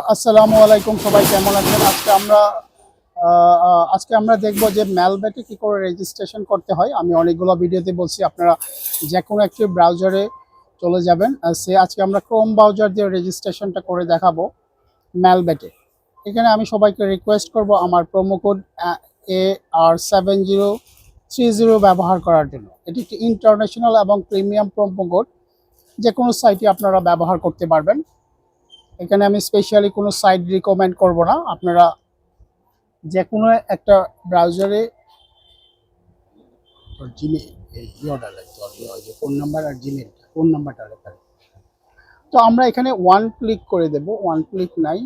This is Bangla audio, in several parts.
আসসালামু আলাইকুম, সবাই কেমন আছেন? আজকে আমরা আজকে আমরা দেখব যে ম্যালবেটে কি করে রেজিস্ট্রেশন করতে হয়। আমি অনেকগুলো ভিডিওতে বলছি, আপনারা যে কোনো একটি ব্রাউজারে চলে যাবেন। সে আজকে আমরা ক্রোম ব্রাউজার দিয়ে রেজিস্ট্রেশনটা করে দেখাবো ম্যালবেটে এখানে আমি সবাইকে রিকোয়েস্ট করব আমার promo code A R seven zero three zero ব্যবহার করার জন্য। এটি একটি ইন্টারন্যাশনাল এবং প্রিমিয়াম প্রোমো কোড যে কোনো সাইটে আপনারা ব্যবহার করতে পারবেন। এখানে আমি স্পেশালি কোনো সাইট রিকমেন্ড করব না। আপনারা যে কোনো একটা ব্রাউজারে জিমেল ইয়েটা লাগতো। আর যে ফোন নাম্বার আর জিমেল ফোন নাম্বারটা লেখা তো আমরা এখানে ওয়ান ক্লিক করে দেব। ওয়ান ক্লিক নাই।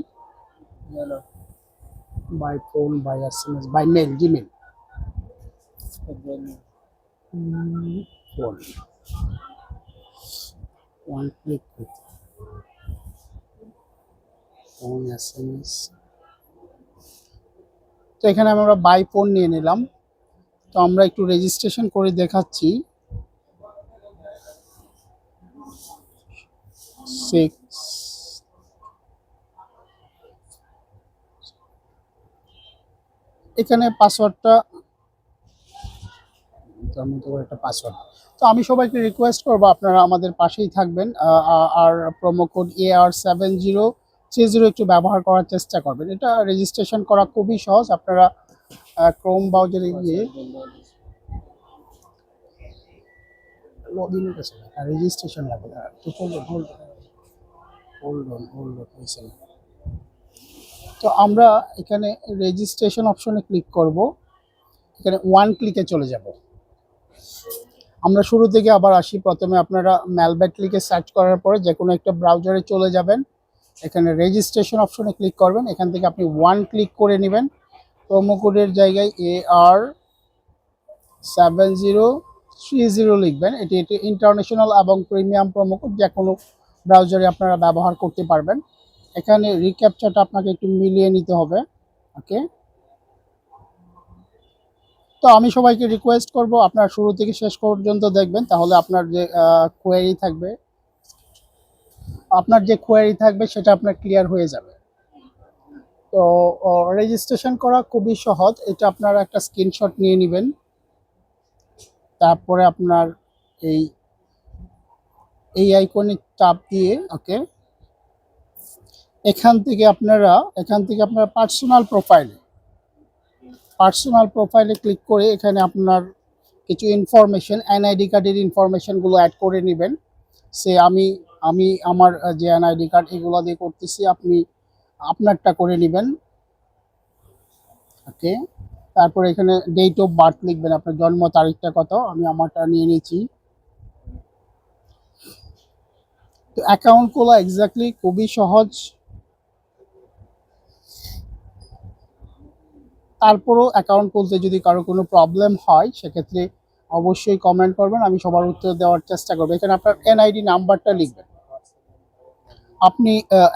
By phone by S M S by mail gmail phone one click করতে ফোন এস এম এস তো এখানে আমরা বাই ফোন নিয়ে নিলাম। তো আমরা একটু রেজিস্ট্রেশন করে দেখাচ্ছি। সিক্স এখানে পাসওয়ার্ডটা তার মতো করে একটা পাসওয়ার্ড তো আমি সবাইকে রিকোয়েস্ট করব আপনারা আমাদের পাশেই থাকবেন আর promo code A R seven zero three zero একটু ব্যবহার করার চেষ্টা করবেন। এটা রেজিস্ট্রেশন করা খুবই সহজ। আপনারা ক্রোম ব্রাউজারে গিয়ে রেজিস্ট্রেশন লাগবে। তো আমরা এখানে রেজিস্ট্রেশন অপশনে ক্লিক করব। এখানে ওয়ান ক্লিকে চলে যাব। আমরা শুরু থেকে আবার আসি। প্রথমে আপনারা ম্যালব্যাট লিখে সার্চ করার পরে যে কোনো একটা ব্রাউজারে চলে যাবেন। এখানে রেজিস্ট্রেশন অপশনে ক্লিক করবেন। এখান থেকে আপনি ওয়ান ক্লিক করে নেবেন। প্রোমো কোডের জায়গায় A R seven zero three zero লিখবেন। এটি এটি ইন্টারন্যাশনাল এবং প্রিমিয়াম প্রোমো কোড যে কোনো ব্রাউজারে আপনারা ব্যবহার করতে পারবেন। এখানে রিক্যাপচারটা আপনাকে একটু মিলিয়ে নিতে হবে। ওকে তো আমি সবাইকে রিকোয়েস্ট করব, আপনার শুরু থেকে শেষ পর্যন্ত দেখবেন, তাহলে আপনার যে কোয়ারি থাকবে আপনার যে কোয়ারি থাকবে সেটা আপনার ক্লিয়ার হয়ে যাবে। তো রেজিস্ট্রেশন করা খুবই সহজ। এটা আপনারা একটা স্ক্রিনশট নিয়ে নেবেন। তারপরে আপনার এই এই আইকনে চাপ দিয়ে ওকে এখান থেকে আপনারা, এখান থেকে আপনারা পার্সোনাল প্রোফাইলে পার্সোনাল প্রোফাইলে ক্লিক করে এখানে আপনার কিছু ইনফরমেশন এনআইডি কার্ডের ইনফরমেশনগুলো অ্যাড করে নেবেন। সে আমি আমি আমার যে এনআইডি কার্ড এগুলো দিয়ে করতেছি, আপনি আপনারটা করে নেবেন। ওকে? তারপরে এখানে ডেট অফ বার্থ লিখবেন, আপনার জন্ম তারিখটা কত, আমি আমারটা নিয়ে নিয়েছি তো অ্যাকাউন্ট খোলা এক্স্যাক্টলি খুবই সহজ। তারপরও অ্যাকাউন্ট খুলতে যদি কারও কোনো প্রবলেম হয়, সেক্ষেত্রে অবশ্যই কমেন্ট করবেন, আমি সবার উত্তর দেওয়ার চেষ্টা করব। এখানে আপনার এনআইডি নাম্বারটা লিখবেন। আপনি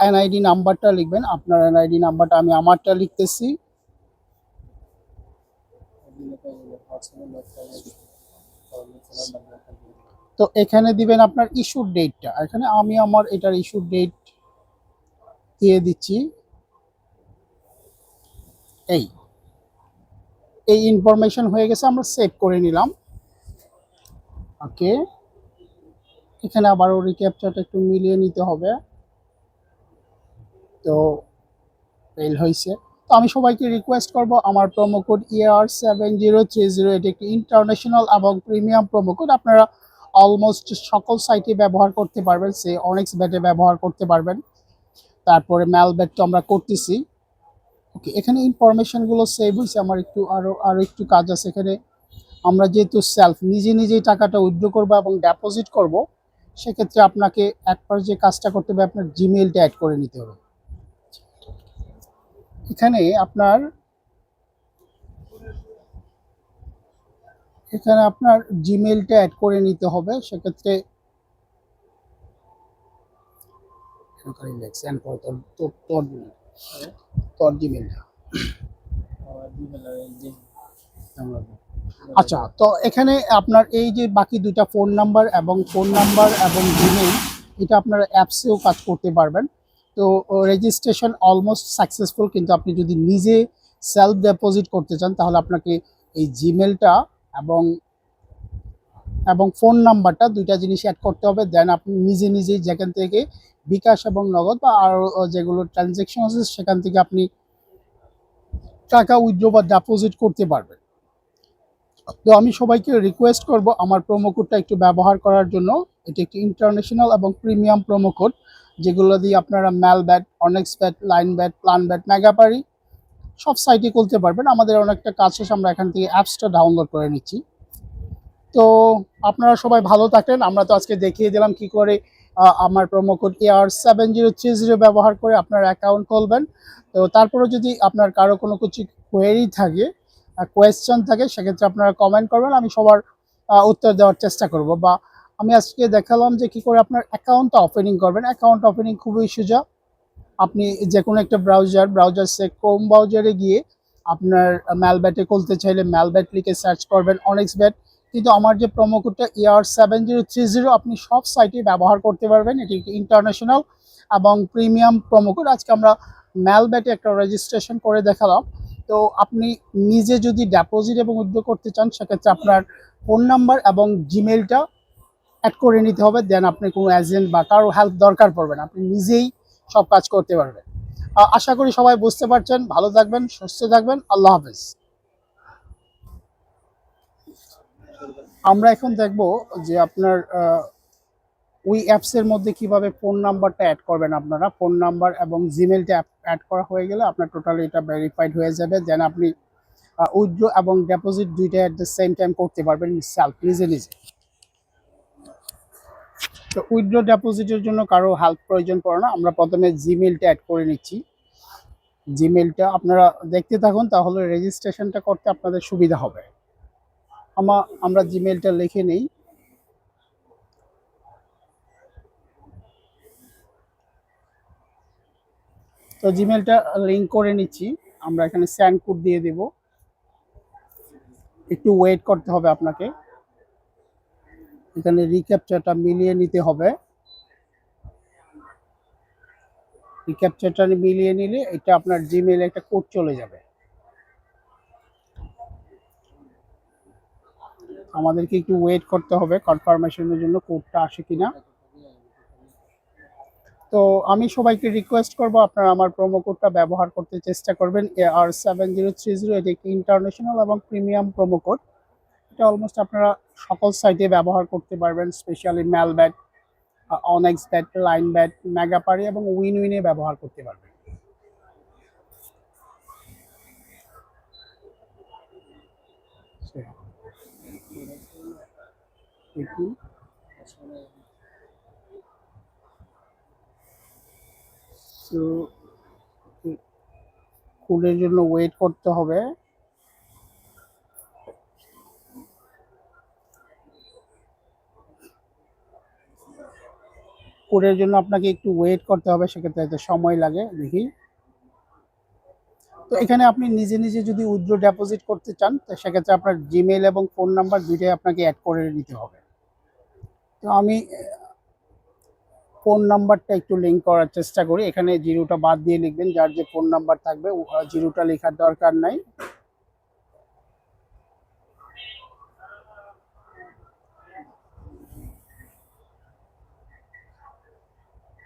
এনআইডি নাম্বারটা লিখবেন, আপনার এনআইডি নাম্বারটা আমি আমারটা লিখতেছি। তো এখানে দিবেন আপনার ইস্যুর ডেটটা এখানে আমি আমার এটার ইস্যুর ডেট দিয়ে দিচ্ছি। এই। এই ইনফরমেশন হয়ে গেছে, আমরা সেভ করে নিলাম। ওকে। এখানে আবারও রিক্যাপচারটা একটু মিলিয়ে নিতে হবে। তো ফেল হয়েছে। তো আমি সবাইকে রিকোয়েস্ট করব আমার promo code AR seven zero three zero এটি একটি ইন্টারন্যাশনাল এবং প্রিমিয়াম প্রোমো কোড আপনারা অলমোস্ট সকল সাইটে ব্যবহার করতে পারবেন সে অনেক্স ব্যাটে ব্যবহার করতে পারবেন। তারপরে ম্যাল ব্যাট তো আমরা করতেছি। ওকে, এখানে ইনফরমেশনগুলো সেভ হয়েছে। আমার একটু আরও আরও একটু কাজ আছে এখানে। আমরা যেহেতু সেলফ নিজে নিজেই টাকাটা উইথড্র করব এবং ডিপোজিট করব সেক্ষেত্রে আপনাকে একবার যে কাজটা করতে হবে আপনার জিমেইলটা অ্যাড করে নিতে হবে। এখানে আপনার এখানে আপনার জিমেইলটা অ্যাড করে নিতে হবে সেক্ষেত্রে তোর জিমেইলটা আচ্ছা তো এখানে আপনার এই যে বাকি দুইটা ফোন নাম্বার এবং ফোন নাম্বার এবং জিমেইল এটা আপনারা অ্যাপসেও কাজ করতে পারবেন। তো রেজিস্ট্রেশন অলমোস্ট সাকসেসফুল কিন্তু আপনি যদি নিজে সেলফ ডিপোজিট করতে চান, তাহলে আপনাকে এই জিমেলটা এবং এবং ফোন নাম্বারটা দুইটা জিনিস অ্যাড করতে হবে। দেন আপনি নিজে নিজেই যেখান থেকে বিকাশ এবং নগদ বা আরও যেগুলো ট্রানজ্যাকশন আছে, সেখান থেকে আপনি টাকা উইথড্র বা ডিপোজিট করতে পারবেন। তো আমি সবাইকে রিকোয়েস্ট করব আমার প্রোমো কোডটা একটু ব্যবহার করার জন্য। এটি একটি ইন্টারন্যাশনাল এবং প্রিমিয়াম প্রোমো কোড যেগুলো দিয়ে আপনারা Melbet onexbet linebet planbet Megapari সব সাইটে খুলতে পারবেন। আমাদের অনেকটা কাজ শেষ, আমরা এখান থেকে অ্যাপসটা ডাউনলোড করে নিচ্ছি। তো আপনারা সবাই ভালো থাকেন। আমরা তো আজকে দেখিয়ে দিলাম কি করে আমার promo code AR seven zero three zero ব্যবহার করে আপনার অ্যাকাউন্ট খুলবেন। তো তারপরে যদি আপনার কারও কোনো কিছু কোয়েরি থাকে কোয়েশ্চেন থাকে, সেক্ষেত্রে আপনারা কমেন্ট করবেন, আমি সবার উত্তর দেওয়ার চেষ্টা করব। বা আমি আজকে দেখালাম যে কি করে আপনার অ্যাকাউন্টটা ওপেনিং করবেন। অ্যাকাউন্ট ওপেনিং খুবই সোজা। আপনি যে কোনো একটা ব্রাউজার ব্রাউজার সে ক্রোম ব্রাউজারে গিয়ে আপনার ম্যালব্যাটে খুলতে চাইলে ম্যালব্যাট লিখে সার্চ করবেন অনেক্স ব্যাট কিন্তু আমার যে প্রোমো কোডটা AR seven zero three zero আপনি সব সাইটে ব্যবহার করতে পারবেন। এটি ইন্টারন্যাশনাল এবং প্রিমিয়াম প্রোমো কোড আজকে আমরা ম্যালব্যাটে একটা রেজিস্ট্রেশন করে দেখালাম। তো আপনি নিজে যদি ডিপোজিট এবং উদ্যোগ করতে চান, সেক্ষেত্রে আপনার ফোন নাম্বার এবং জিমেলটা অ্যাড করে নিতে হবে দেন আপনি কোনো এজেন্ট বা কারও হেল্প দরকার পড়বে না, আপনি নিজেই সব কাজ করতে পারবেন। আশা করি সবাই বুঝতে পারছেন, ভালো থাকবেন, সুস্থ থাকবেন, আল্লাহ হাফেজ। আমরা এখন দেখব যে আপনার ওই অ্যাপসের মধ্যে কীভাবে ফোন নাম্বারটা অ্যাড করবেন আপনারা? ফোন নাম্বার এবং জিমেলটা অ্যাড করা হয়ে গেলে আপনার টোটালি এটা ভেরিফাইড হয়ে যাবে। দেন আপনি উইথড্র এবং ডিপোজিট দুইটা অ্যাট দ্য সেম টাইম করতে পারবেন সেলফ নিজে নিজে। তো উইথড্র ডিপোজিটের জন্য কারও হেল্প প্রয়োজন পড়ে না। আমরা প্রথমে জিমেলটা অ্যাড করে নিচ্ছি। জিমেলটা আপনারা দেখতে থাকুন, তাহলে রেজিস্ট্রেশনটা করতে আপনাদের সুবিধা হবে। আমা আমরা জিমেলটা লিখে নেই। তো জিমেলটা লিঙ্ক করে নিচ্ছি। আমরা এখানে স্যান্ড কোড দিয়ে দেব। একটু ওয়েট করতে হবে আপনাকে। এখানে রিক্যাপচারটা মিলিয়ে নিতে হবে। রিক্যাপচারটা মিলিয়ে নিলে এটা আপনার জিমেলে একটা কোড চলে যাবে। আমাদেরকে একটু ওয়েট করতে হবে কনফার্মেশনের জন্য কোডটা আসে কিনা। তো আমি সবাইকে রিকোয়েস্ট করব, আপনারা আমার প্রোমো কোডটা ব্যবহার করতে চেষ্টা করবেন A R seven zero three zero এটি একটি ইন্টারন্যাশনাল এবং প্রিমিয়াম প্রোমো কোড এটা অলমোস্ট আপনারা সকল সাইটে ব্যবহার করতে পারবেন specially Melbet onexbet linebet Megapari এবং উইন উইনে ব্যবহার করতে পারবেন। একটু তো কোডের জন্য ওয়েট করতে হবে। কোডের জন্য আপনাকে একটু ওয়েট করতে হবে, সেক্ষেত্রে সময় লাগে, দেখি। তো এখানে আপনি নিজে নিজে যদি উইথড্র ডিপোজিট করতে চান, তো সেক্ষেত্রে আপনার জিমেল এবং ফোন নাম্বার দুইটাই আপনাকে অ্যাড করে নিতে হবে। তো আমি ফোন নাম্বারটা একটু লিঙ্ক করার চেষ্টা করি। এখানে জিরোটা বাদ দিয়ে লিখবেন, যার যে ফোন নাম্বার থাকবে জিরোটা লেখার দরকার নাই।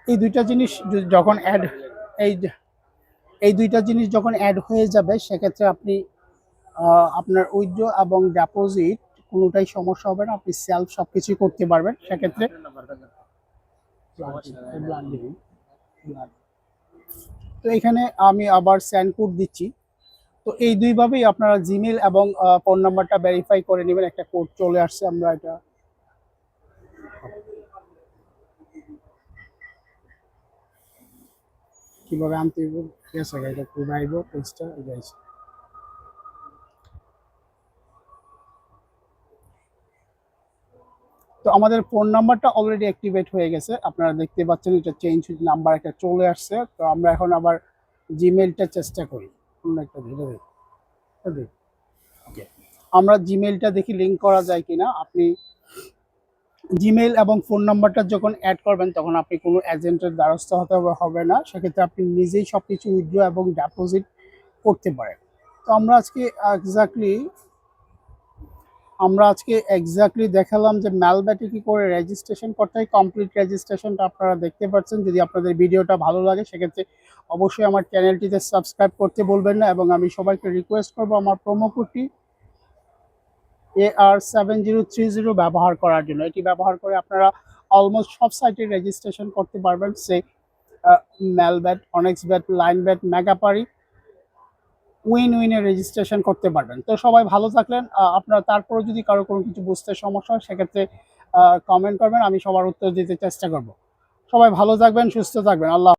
এই দুইটা জিনিস যখন অ্যাড এই এই দুইটা জিনিস যখন অ্যাড হয়ে যাবে, সেক্ষেত্রে আপনি আপনার উইথড্র এবং ডিপোজিট কোনোটাই সমস্যা হবে না। আপনি সেলফ সব কিছুই করতে পারবেন। সেক্ষেত্রে তো এখানে আমি আবার স্যান্ড কোড দিচ্ছি। তো এই দুইভাবেই আপনারা জিমেল এবং ফোন নাম্বারটা ভেরিফাই করে নেবেন। একটা কোড চলে আসছে আমরা এটা। কীভাবে আনতে আছে, এটা কোড আইব পেজটা যাইছে তো আমাদের ফোন নাম্বারটা অলরেডি অ্যাক্টিভেট হয়ে গেছে। আপনারা দেখতে পাচ্ছেন এটা চেঞ্জ নাম্বার একটা চলে আসছে। তো আমরা এখন আবার জিমেলটা চেষ্টা করি। অন্য একটা ধীরে ওকে আমরা জিমেলটা দেখি লিঙ্ক করা যায় কিনা। আপনি জিমেল এবং ফোন নাম্বারটা যখন অ্যাড করবেন তখন আপনি কোনো এজেন্টের দ্বারস্থ হতে হবে- হবে না। সেক্ষেত্রে আপনি নিজেই সব কিছু উইথড্র এবং ডিপোজিট করতে পারেন। তো আমরা আজকে এক্স্যাক্টলি আমরা আজকে এক্স্যাক্টলি দেখালাম যে ম্যালব্যাটে কি করে রেজিস্ট্রেশন করতে হয়। কমপ্লিট রেজিস্ট্রেশনটা আপনারা দেখতে পাচ্ছেন। যদি আপনাদের ভিডিওটা ভালো লাগে, সেক্ষেত্রে অবশ্যই আমার চ্যানেলটিতে সাবস্ক্রাইব করতে বলবেন না এবং আমি সবাইকে রিকোয়েস্ট করব আমার প্রোমো কোডটি A R seven zero three zero ব্যবহার করার জন্য। এটি ব্যবহার করে আপনারা অলমোস্ট সব সাইটে রেজিস্ট্রেশন করতে পারবেন। সে Melbet onexbet linebet Megapari win উইনে registration করতে পারবেন। তো সবাই ভালো থাকলেন। আপনারা তারপরে যদি কারও কোনো কিছু বুঝতে সমস্যা হয়, সেক্ষেত্রে কমেন্ট করবেন। আমি সবার উত্তর দিতে চেষ্টা করব। সবাই ভালো থাকবেন, সুস্থ থাকবেন। আল্লাহ